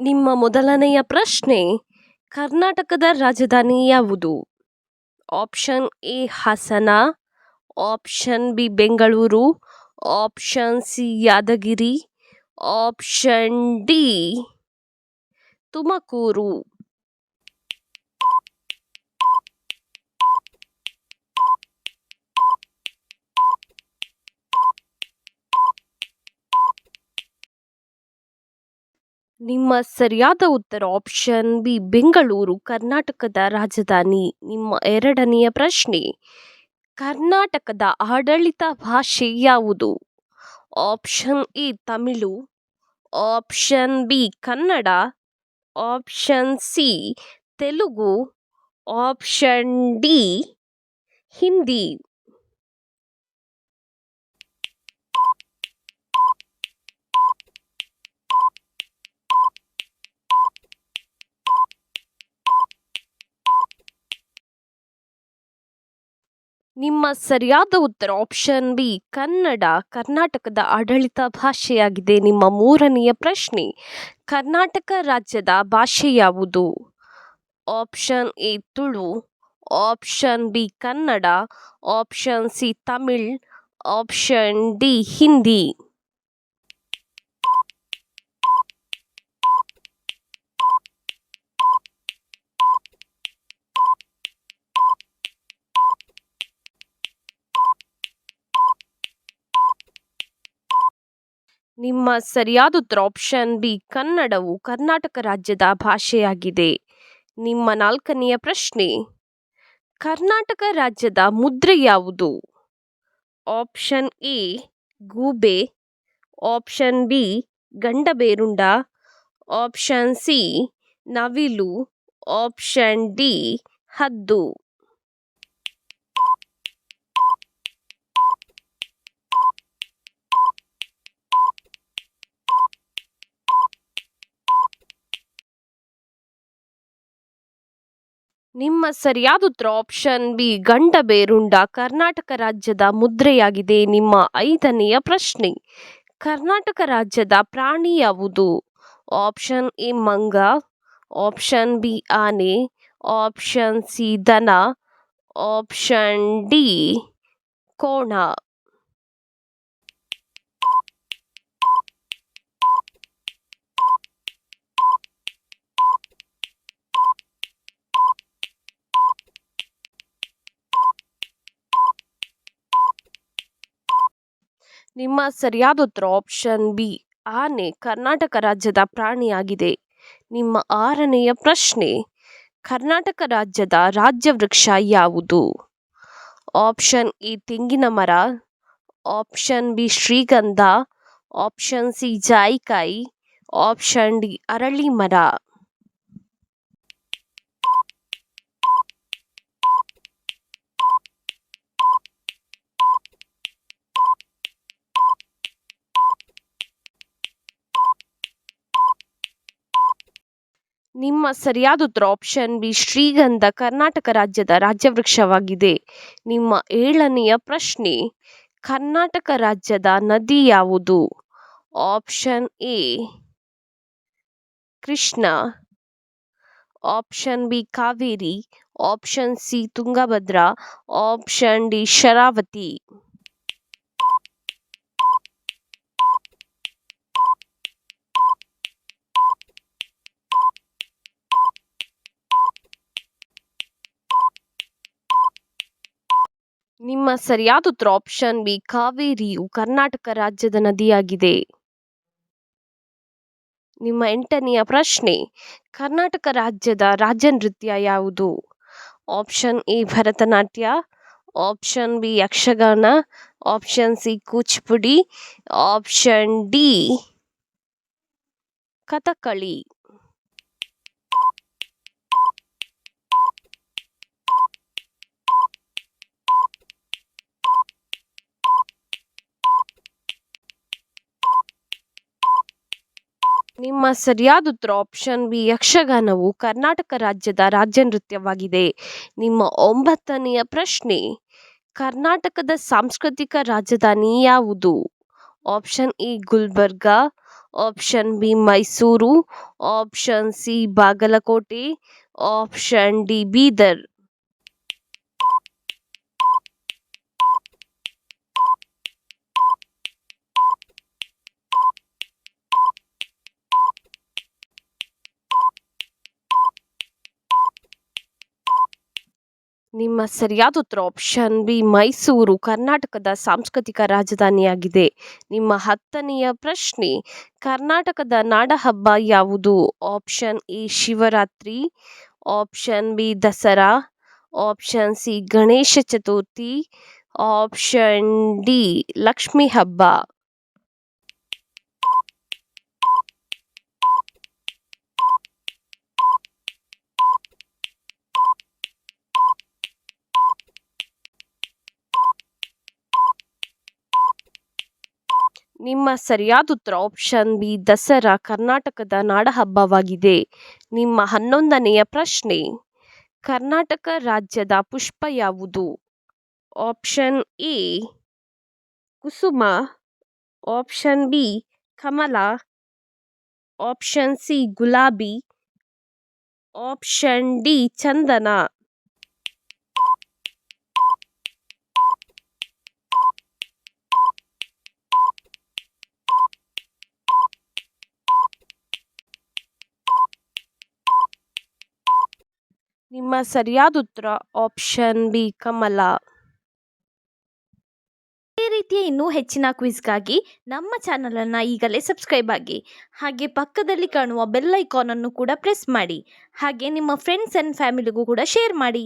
ನಿಮ್ಮ ಮೊದಲನೆಯ ಪ್ರಶ್ನೆ, ಕರ್ನಾಟಕದ ರಾಜಧಾನಿ ಯಾವುದು? Option A, Hassan, option B, Bengaluru, option C, Yadgiri, option D, Tumakuru. ನಿಮ್ಮ ಸರಿಯಾದ ಉತ್ತರ ಆಪ್ಷನ್ ಬಿ ಬೆಂಗಳೂರು, ಕರ್ನಾಟಕದ ರಾಜಧಾನಿ. ನಿಮ್ಮ ಎರಡನೆಯ ಪ್ರಶ್ನೆ, ಕರ್ನಾಟಕದ ಆಡಳಿತ ಭಾಷೆ ಯಾವುದು? Option A Tamil. Option B Kannada. Option C Telugu. Option D Hindi. ನಿಮ್ಮ ಸರಿಯಾದ ಉತ್ತರ ಆಪ್ಷನ್ ಬಿ ಕನ್ನಡ, ಕರ್ನಾಟಕದ ಆಡಳಿತ ಭಾಷೆಯಾಗಿದೆ. ನಿಮ್ಮ ಮೂರನೆಯ ಪ್ರಶ್ನೆ, ಕರ್ನಾಟಕ ರಾಜ್ಯದ ಭಾಷೆ ಯಾವುದು? Option A Tulu option B Kannada option C Tamil option D Hindi. ನಿಮ್ಮ ಸರಿಯಾದ ಉತ್ತರ ಆಪ್ಷನ್ ಬಿ ಕನ್ನಡವು ಕರ್ನಾಟಕ ರಾಜ್ಯದ ಭಾಷೆಯಾಗಿದೆ. ನಿಮ್ಮ ನಾಲ್ಕನೆಯ ಪ್ರಶ್ನೆ, ಕರ್ನಾಟಕ ರಾಜ್ಯದ ಮುದ್ರೆ ಯಾವುದು? ಆಪ್ಷನ್ ಎ ಗೂಬೆ. Option B Gandaberunda. Option C ನವಿಲು. ಆಪ್ಷನ್ ಡಿ ಹದ್ದು. ನಿಮ್ಮ ಸರಿಯಾದ ಉತ್ತರ ಆಪ್ಷನ್ ಬಿ ಗಂಡ ಬೇರುಂಡ ಕರ್ನಾಟಕ ರಾಜ್ಯದ ಮುದ್ರೆಯಾಗಿದೆ. ನಿಮ್ಮ ಐದನೆಯ ಪ್ರಶ್ನೆ, ಕರ್ನಾಟಕ ರಾಜ್ಯದ ಪ್ರಾಣಿ ಯಾವುದು? ಆಪ್ಷನ್ ಎ ಮಂಗ. ಆಪ್ಷನ್ ಬಿ ಆನೆ. ಆಪ್ಷನ್ ಸಿ ದನ. ಆಪ್ಷನ್ ಡಿ ಕೋಣ. ನಿಮ್ಮ ಸರಿಯಾದ ಉತ್ತರ ಆಪ್ಷನ್ ಬಿ ಆನೆ ಕರ್ನಾಟಕ ರಾಜ್ಯದ ಪ್ರಾಣಿಯಾಗಿದೆ. ನಿಮ್ಮ ಆರನೆಯ ಪ್ರಶ್ನೆ, ಕರ್ನಾಟಕ ರಾಜ್ಯದ ರಾಜ್ಯ ವೃಕ್ಷ ಯಾವುದು? ಆಪ್ಷನ್ ಎ ತೆಂಗಿನ ಮರ. ಆಪ್ಷನ್ ಬಿ ಶ್ರೀಗಂಧ. ಆಪ್ಷನ್ ಸಿ ಜಾಯಿಕಾಯಿ. ಆಪ್ಷನ್ ಡಿ ಅರಳಿ ಮರ. ನಿಮ್ಮ ಸರಿಯಾದ ಉತ್ತರ ಆಪ್ಷನ್ ಬಿ ಶ್ರೀಗಂಧ ಕರ್ನಾಟಕ ರಾಜ್ಯದ ರಾಜ್ಯ ವೃಕ್ಷವಾಗಿದೆ ನಿಮ್ಮ ಏಳನೆಯ ಪ್ರಶ್ನೆ, ಕರ್ನಾಟಕ ರಾಜ್ಯದ ನದಿ ಯಾವುದು? Option A Krishna. Option B Kaveri. Option C Tungabhadra. Option D Sharavathi. ನಿಮ್ಮ ಸರಿಯಾದ ಉತ್ತರ ಆಪ್ಷನ್ ಬಿ ಕಾವೇರಿಯು ಕರ್ನಾಟಕ ರಾಜ್ಯದ ನದಿಯಾಗಿದೆ. ನಿಮ್ಮ ಎಂಟನೆಯ ಪ್ರಶ್ನೆ, ಕರ್ನಾಟಕ ರಾಜ್ಯದ ರಾಜ್ಯ ನೃತ್ಯ ಯಾವುದು? Option A Bharatanatyam. Option B Yakshagana. Option C Kuchipudi. Option D Kathakali ನಿಮ್ಮ ಸರಿಯಾದ ಉತ್ತರ ಆಪ್ಷನ್ ಬಿ ಯಕ್ಷಗಾನವು ಕರ್ನಾಟಕ ರಾಜ್ಯದ ರಾಜ್ಯ ನೃತ್ಯವಾಗಿದೆ. ನಿಮ್ಮ ಒಂಬತ್ತನೆಯ ಪ್ರಶ್ನೆ, ಕರ್ನಾಟಕದ ಸಾಂಸ್ಕೃತಿಕ ರಾಜಧಾನಿ ಯಾವುದು? Option A Gulbarga option B Mysuru option C Bagalkot option D Bidar. ನಿಮ್ಮ ಸರಿಯಾದ ಉತ್ತರ ಆಪ್ಷನ್ ಬಿ ಮೈಸೂರು, ಕರ್ನಾಟಕದ ಸಾಂಸ್ಕೃತಿಕ ರಾಜಧಾನಿಯಾಗಿದೆ. ನಿಮ್ಮ ಹತ್ತನೆಯ ಪ್ರಶ್ನೆ, ಕರ್ನಾಟಕದ ನಾಡಹಬ್ಬ ಯಾವುದು? Option A Shivaratri option B Dasara option C Ganesha Chaturthi option D Lakshmi ಹಬ್ಬ. ನಿಮ್ಮ ಸರಿಯಾದ ಉತ್ತರ ಆಪ್ಷನ್ ಬಿ ದಸರಾ ಕರ್ನಾಟಕದ ನಾಡಹಬ್ಬವಾಗಿದೆ. ನಿಮ್ಮ ಹನ್ನೊಂದನೆಯ ಪ್ರಶ್ನೆ, ಕರ್ನಾಟಕ ರಾಜ್ಯದ ಪುಷ್ಪ ಯಾವುದು? ಆಪ್ಷನ್ ಎ ಕುಸುಮ. ಆಪ್ಷನ್ ಬಿ ಕಮಲ. ಆಪ್ಷನ್ ಸಿ ಗುಲಾಬಿ. ಆಪ್ಷನ್ ಡಿ ಚಂದನ. ನಿಮ್ಮ ಸರಿಯಾದ ಉತ್ತರ ಆಪ್ಷನ್ ಬಿ ಕಮಲ. ಈ ರೀತಿಯ ಇನ್ನೂ ಹೆಚ್ಚಿನ ಕ್ವಿಜ್ಗಾಗಿ ನಮ್ಮ ಚಾನಲನ್ನು ಈಗಲೇ ಸಬ್ಸ್ಕ್ರೈಬ್ ಆಗಿ, ಹಾಗೆ ಪಕ್ಕದಲ್ಲಿ ಕಾಣುವ ಬೆಲ್ ಐಕಾನನ್ನು ಕೂಡ ಪ್ರೆಸ್ ಮಾಡಿ, ಹಾಗೆ ನಿಮ್ಮ ಫ್ರೆಂಡ್ಸ್ ಆ್ಯಂಡ್ ಫ್ಯಾಮಿಲಿಗೂ ಕೂಡ ಶೇರ್ ಮಾಡಿ.